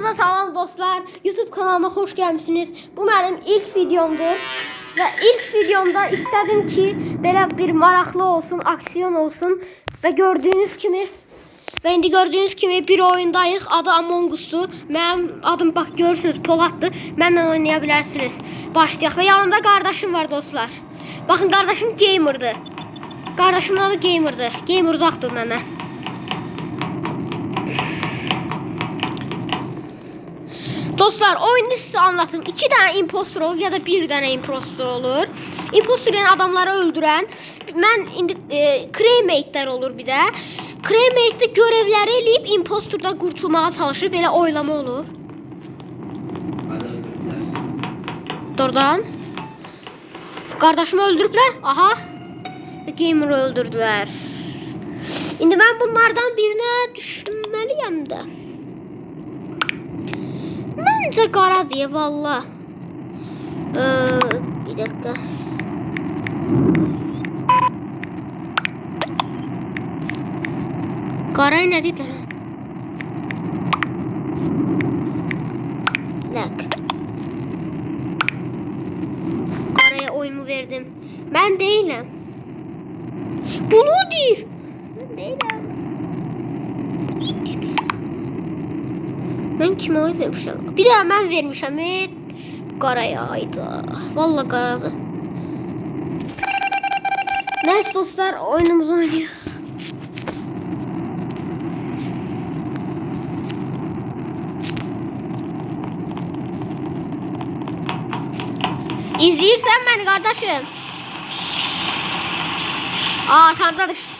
Hamınıza salam dostlar. YouTube kanalıma hoş gəlmisiniz. Bu mənim ilk videomdur. Və ilk videomda istədim ki, belə bir maraqlı olsun, aksiyon olsun və gördüyünüz kimi və indi gördüyünüz kimi bir oyundayıq. Adı Among Us'dur. Mənim adım bax görürsünüz Poladdır. Mənlə oynaya bilərsiniz. Başlayaq və yanımda qardaşım var dostlar. Baxın qardaşım gamerdır. Qardaşımın adı gamerdır. Gamer uzaqdır məndən. Dostlar oyunu size anlatım. İki tane impostor olur ya da bir tane impostor olur. Impostor yani adamları öldüren. Ben indi e, cremate'ler olur bir de. Cremate'de görevleri eləyib impostordan qurtulmağa çalışır. Belə oylama olur. Doğrudan. Kardeşimi öldürüblər. Aha. Gamer'ı öldürdüler. İndi ben bunlardan birine düşünmeliyim de. Bence kara diye valla. Ee, bir dakika. Kara ne dedi lan? Bir dakika. Karaya oyumu verdim. Ben değilim. Blue değil. Değilim. Ben kime oy vermişim? Bir daha ben vermişim. Evet. Karaya hayda. Vallahi karadı. Neyse dostlar oyunumuzu oynuyor. İzleyirsen beni kardeşim. Aa arkamda düş. Ne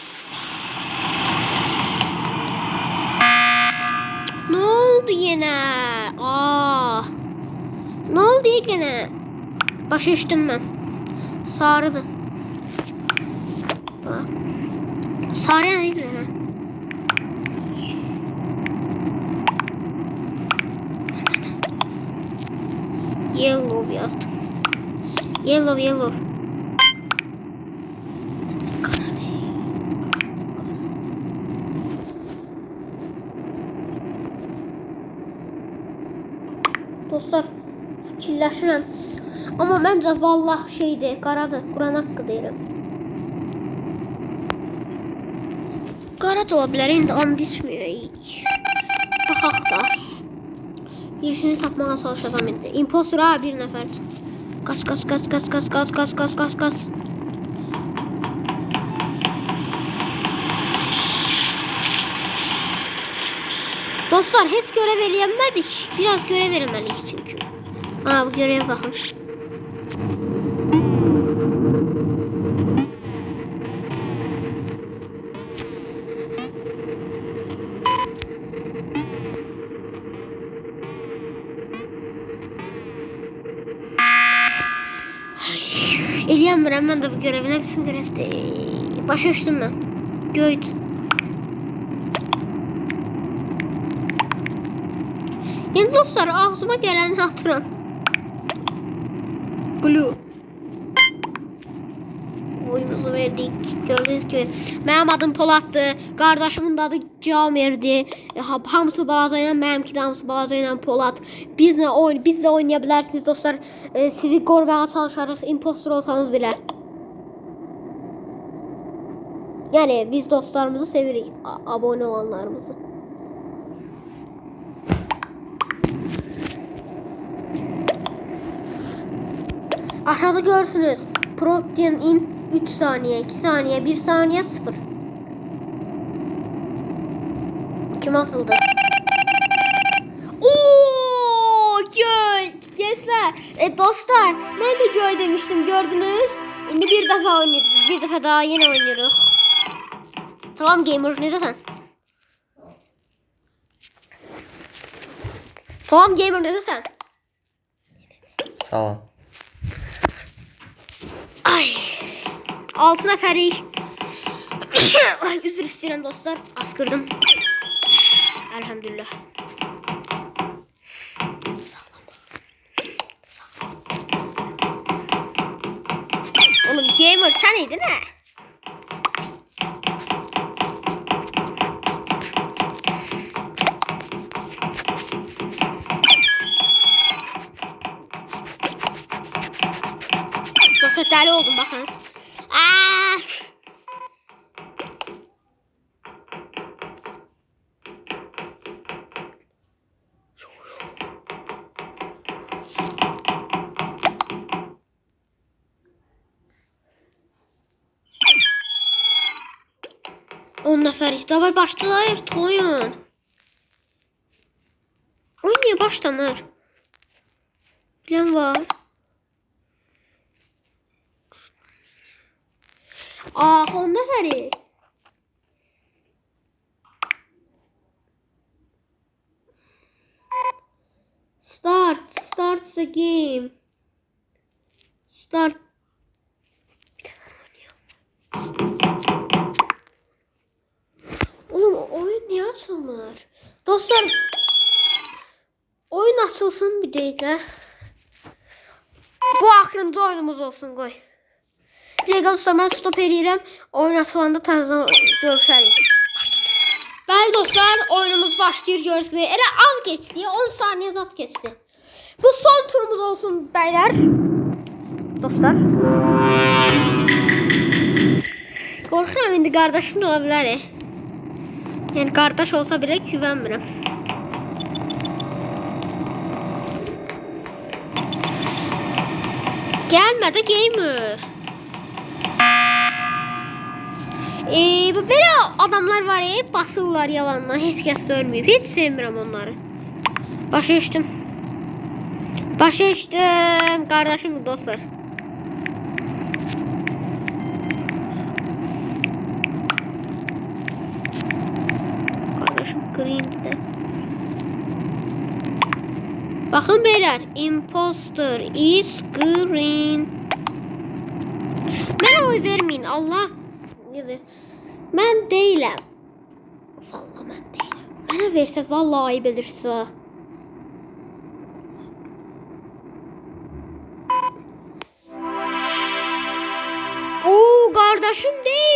oldu yine? Aa. Ne oldu yine? Baş içtim ben. Sarıdı. Bak. Sarı neydi yine? Yellow yazdım. Yellow yellow. Dostlar fikirləşirəm. Amma məncə vallah şeydir, qaradır. Quran haqqı deyirəm. Qara da ola bilər, indi and içməyək. Baxaq da. Birisini tapmağa çalışacağam indi. Impostor ha bir nəfərdir. Qaç, qaç, qaç, qaç, qaç, qaç, qaç, qaç, qaç, qaç. Dostlar hiç görev eleyemedik. Biraz görev vermeliyik çünkü. Aa bu göreve bakın. Eliyem ben de bu görevin hepsini görevde başa uçtum ben. Göydüm. Yani dostlar ağzıma gelen hatıran. Blue. Oyumuzu verdik. Gördüğünüz gibi. Benim adım Polat'tı. Kardeşimin de adı Camer'di. E, ha- Hamısı bazayla benimki de hamısı bazayla Polat. Bizle oyn biz de oynayabilirsiniz dostlar. E, sizi korumaya çalışarız. Impostor olsanız bile. Yani biz dostlarımızı severiz. Abone olanlarımızı. Aşağıda görürsünüz. Protein in 3 saniye, 2 saniye, 1 saniye, 0. Kim atıldı? Oo, göl. Gençler, e, dostlar, ben de göl demiştim gördünüz. Şimdi bir defa oynuyoruz. Bir defa daha yine oynuyoruz. Tamam gamer, ne desen? Salam gamer ne desen? Salam. 6 nefer değil. Üzür isterim dostlar. Az kırdım. Elhamdülillah. Oğlum gamer sen iyiydin ha. Dostlar deli oldum bakın. 10 nəfərik. Davay başlayır toyun. Oyun niyə başlamır? Bilən var. Ah, 10 nəfərik. Start, starts the game. Start. Tamam, Oğlum oyun niye açılmır? Dostlar oyun açılsın bir deylə. Bu axırıncı oyunumuz olsun qoy. Legal dostlar mən stop eləyirəm. Oyun açılanda təzədən görüşərik. Bəli dostlar, oyunumuz başlayır gördüyünüz kimi. Elə az keçdi, 10 saniyə zat keçdi. Bu son turumuz olsun bəylər. Dostlar. Qorxuram indi qardaşım da ola bilər. Yəni qardaş olsa belə güvənmirəm. Gəlmədi gamer. Ee, belə adamlar var ya, basırlar yalanla, heç kəs də ölməyib. Sevmirəm onları. Başa düşdüm. Başa düşdüm, qardaşım dostlar. Də. Baxın beylər, imposter is green. Mənə oy verməyin, Allah Dedi. Mən deyiləm. Vallahi mən deyiləm. Mənə versəz vallahi ayıb edirsə. Oo, qardaşım değilmiş.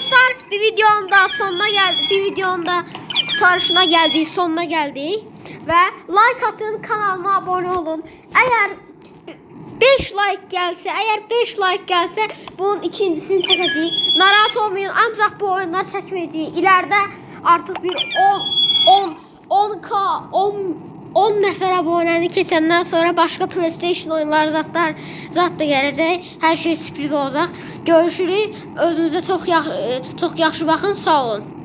Dostlar, bir videonun da sonuna geldi. Bir videonun da kurtarışına geldi, sonuna geldi. Ve like atın, kanalıma abone olun. Eğer 5 like gelse, eğer 5 like gelse bunun ikincisini çekeceğiz. Narahat olmayın ancak bu oyunlar çekmeyeceğiz. İleride artık bir 10 10 10k 10 10 nəfər abunəni keçəndən sonra başqa PlayStation oyunları zatlar zat da gələcək. Hər şey sürpriz olacaq. Görüşürük. Özünüzə çox yaxşı çox yaxşı baxın. Sağ olun.